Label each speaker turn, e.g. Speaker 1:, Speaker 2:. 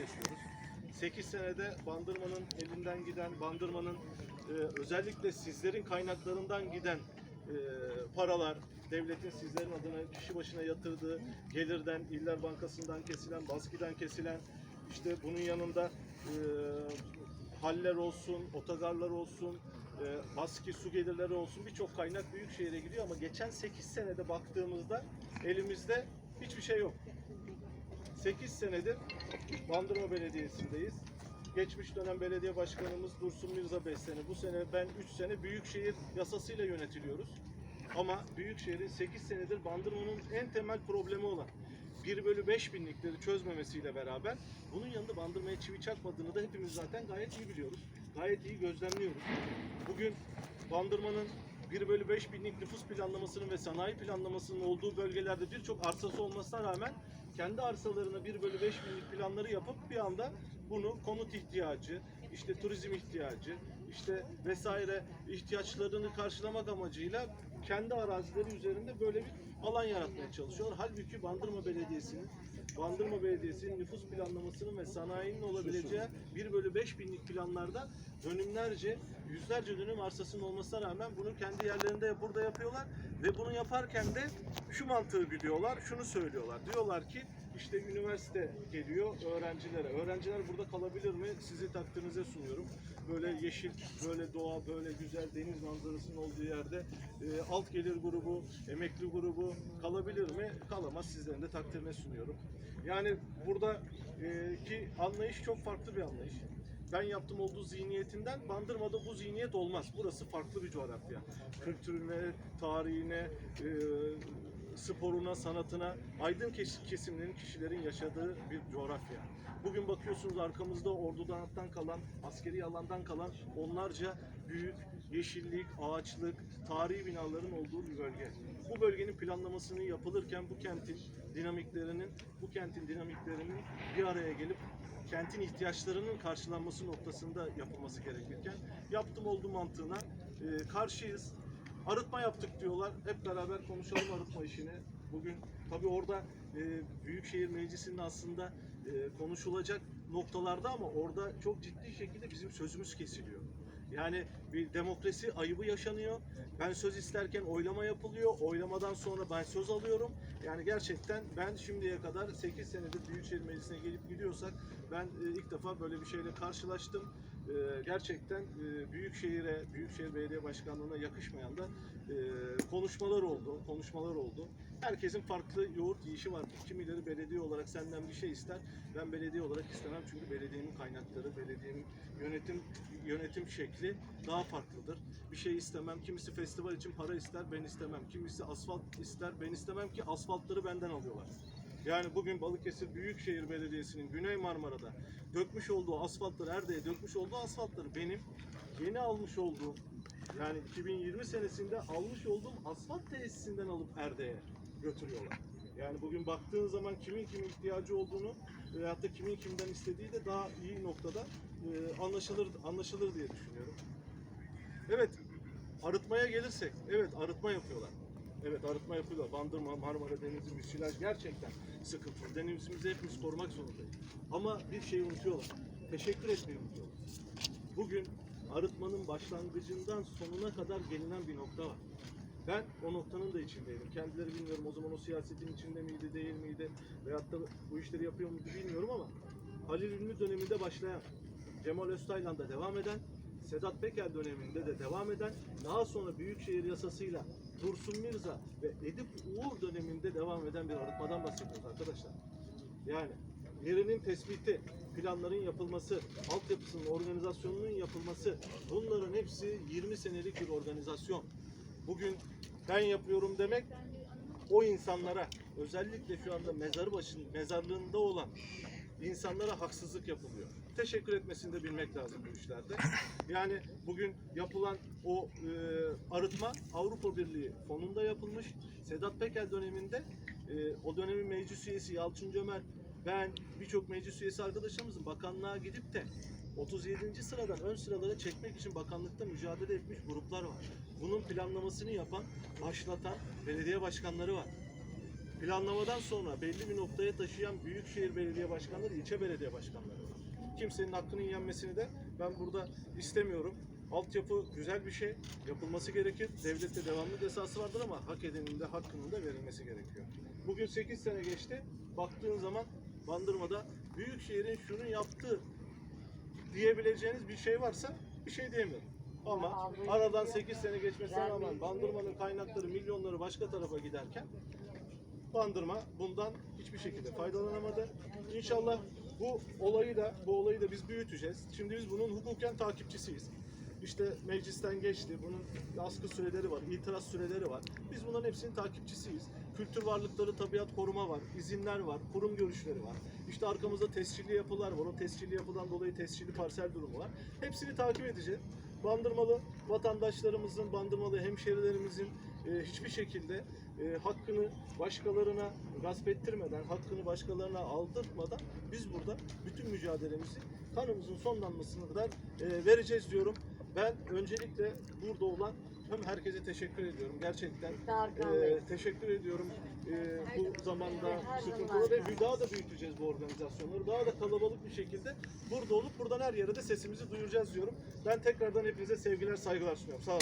Speaker 1: yaşıyoruz. 8 senede Bandırma'nın elinden giden, Bandırma'nın e, özellikle sizlerin kaynaklarından giden e, paralar, devletin sizlerin adına kişi başına yatırdığı gelirden, İller Bankası'ndan kesilen, baskiden kesilen, işte bunun yanında e, haller olsun, otogarlar olsun, e, baski su gelirleri olsun birçok kaynak büyük şehire gidiyor ama geçen 8 senede baktığımızda elimizde hiçbir şey yok. 8 senedir Bandırma Belediyesi'ndeyiz. Geçmiş dönem belediye başkanımız Dursun Mirza 5 sene. Bu sene ben 3 sene Büyükşehir yasasıyla yönetiliyoruz. Ama Büyükşehir'in 8 senedir Bandırma'nın en temel problemi olan 1 bölü 5 binlikleri çözmemesiyle beraber bunun yanında Bandırma'ya çivi çakmadığını da hepimiz zaten gayet iyi biliyoruz. Gayet iyi gözlemliyoruz. Bugün Bandırma'nın 1 bölü 5 binlik nüfus planlamasının ve sanayi planlamasının olduğu bölgelerde birçok arsası olmasına rağmen kendi arsalarına 1 bölü 5 binlik planları yapıp bir anda bunu konut ihtiyacı, işte turizm ihtiyacı, işte vesaire ihtiyaçlarını karşılamak amacıyla kendi arazileri üzerinde böyle bir alan yaratmaya çalışıyorlar. Halbuki Bandırma Belediyesi'nin Bandırma Belediyesi'nin nüfus planlamasının ve sanayinin olabileceği 1 bölü 5 binlik planlarda dönümlerce, yüzlerce dönüm arsasının olmasına rağmen bunu kendi yerlerinde burada yapıyorlar ve bunu yaparken de şu mantığı güdüyorlar, şunu söylüyorlar. Diyorlar ki işte üniversite geliyor öğrencilere. Öğrenciler burada kalabilir mi? Sizi takdirinize sunuyorum. Böyle yeşil, böyle doğa, böyle güzel deniz manzarasının olduğu yerde e, alt gelir grubu, emekli grubu kalabilir mi? Kalamaz. Sizlerin de takdirine sunuyorum. Yani burada e, anlayış çok farklı bir anlayış. Ben yaptım olduğu zihniyetinden Bandırma'da bu zihniyet olmaz. Burası farklı bir coğrafya. Kültürüne, tarihine, e, sporuna, sanatına, aydın kes- kesimlerin, kişilerin yaşadığı bir coğrafya. Bugün bakıyorsunuz arkamızda ordudan kalan, askeri alandan kalan onlarca büyük yeşillik, ağaçlık, tarihi binaların olduğu bir bölge. Bu bölgenin planlamasını yapılırken bu kentin dinamiklerinin, bu kentin dinamiklerinin bir araya gelip kentin ihtiyaçlarının karşılanması noktasında yapılması gerekirken yaptım olduğu mantığına e, karşıyız. Arıtma yaptık diyorlar. Hep beraber konuşalım arıtma işini. Bugün tabii orada e, Büyükşehir Meclisi'nin aslında e, konuşulacak noktalarda ama orada çok ciddi şekilde bizim sözümüz kesiliyor. Yani bir demokrasi ayıbı yaşanıyor. Ben söz isterken oylama yapılıyor. Oylamadan sonra ben söz alıyorum. Yani gerçekten ben şimdiye kadar 8 senedir Büyükşehir Meclisi'ne gelip gidiyorsak ben e, ilk defa böyle bir şeyle karşılaştım. E, gerçekten e, Büyükşehir'e, Büyükşehir Belediye Başkanlığı'na yakışmayan da konuşmalar oldu, konuşmalar oldu. Herkesin farklı yoğurt yiyişi var. Kimileri belediye olarak senden bir şey ister. Ben belediye olarak istemem çünkü belediyenin kaynakları, belediyenin yönetim yönetim şekli daha farklıdır. Bir şey istemem. Kimisi festival için para ister, ben istemem. Kimisi asfalt ister, ben istemem ki asfaltları benden alıyorlar. Yani bugün Balıkesir Büyükşehir Belediyesi'nin Güney Marmara'da dökmüş olduğu asfaltları, Erde'ye dökmüş olduğu asfaltları benim yeni almış olduğum yani 2020 senesinde almış olduğum asfalt tesisinden alıp Erde'ye götürüyorlar. Yani bugün baktığın zaman kimin kime ihtiyacı olduğunu veyahut da kimin kimden istediği de daha iyi noktada e, anlaşılır anlaşılır diye düşünüyorum. Evet, arıtmaya gelirsek, evet arıtma yapıyorlar. Evet arıtma yapıyorlar. Bandırma, Marmara Denizi, müsilaj gerçekten sıkıntılı. Denizimizi hepimiz korumak zorundayız. Ama bir şeyi unutuyorlar. Teşekkür etmeyi unutuyorlar. Bugün arıtmanın başlangıcından sonuna kadar gelinen bir nokta var. Ben o noktanın da içindeydim. Kendileri bilmiyorum o zaman o siyasetin içinde miydi, değil miydi? Veyahut da bu işleri yapıyor muydu bilmiyorum ama Halil Ünlü döneminde başlayan, Cemal Öztaylan'da devam eden, Sedat Peker döneminde de devam eden, daha sonra Büyükşehir Yasası'yla Dursun Mirza ve Edip Uğur döneminde devam eden bir arıtmadan bahsediyoruz arkadaşlar. Yani yerinin tespiti, planların yapılması, altyapısının organizasyonunun yapılması bunların hepsi 20 senelik bir organizasyon. Bugün ben yapıyorum demek o insanlara özellikle şu anda mezarı başın mezarlığında olan insanlara haksızlık yapılıyor. Teşekkür etmesini de bilmek lazım bu işlerde. Yani bugün yapılan o e, arıtma Avrupa Birliği fonunda yapılmış. Sedat Peker döneminde e, o dönemin meclis üyesi Yalçın Cömert, ben birçok meclis üyesi arkadaşlarımızın bakanlığa gidip de 37. sıradan ön sıralara çekmek için bakanlıkta mücadele etmiş gruplar var. Bunun planlamasını yapan, başlatan belediye başkanları var. Planlamadan sonra belli bir noktaya taşıyan büyükşehir belediye başkanları, ilçe belediye başkanları var. Kimsenin hakkının yenmesini de ben burada istemiyorum. Altyapı güzel bir şey, yapılması gerekir. Devlette devamlı esası vardır ama hak edenin de hakkının da verilmesi gerekiyor. Bugün 8 sene geçti. Baktığın zaman Bandırma'da büyükşehirin şunu yaptı diyebileceğiniz bir şey varsa bir şey diyemiyorum. Ama aradan 8 sene geçmesine rağmen Bandırma'nın kaynakları, milyonları başka tarafa giderken Bandırma bundan hiçbir şekilde faydalanamadı. İnşallah bu olayı da bu olayı da biz büyüteceğiz. Şimdi biz bunun hukuken takipçisiyiz. İşte meclisten geçti. Bunun askı süreleri var, itiraz süreleri var. Biz bunların hepsinin takipçisiyiz. Kültür varlıkları tabiat koruma var, izinler var, kurum görüşleri var. İşte arkamızda tescilli yapılar var. O tescilli yapıdan dolayı tescilli parsel durumu var. Hepsini takip edeceğiz. Bandırmalı vatandaşlarımızın, bandırmalı hemşerilerimizin e, hiçbir şekilde e, hakkını başkalarına gasp ettirmeden, hakkını başkalarına aldırtmadan biz burada bütün mücadelemizi kanımızın son damlasına kadar e, vereceğiz diyorum. Ben öncelikle burada olan hem herkese teşekkür ediyorum. Gerçekten e, teşekkür ediyorum. E, bu
Speaker 2: zaman.
Speaker 1: zamanda sıkıntılı ve daha da büyüteceğiz bu organizasyonları. Daha da kalabalık bir şekilde burada olup buradan her yere de sesimizi duyuracağız diyorum. Ben tekrardan hepinize sevgiler, saygılar sunuyorum. Sağ olun.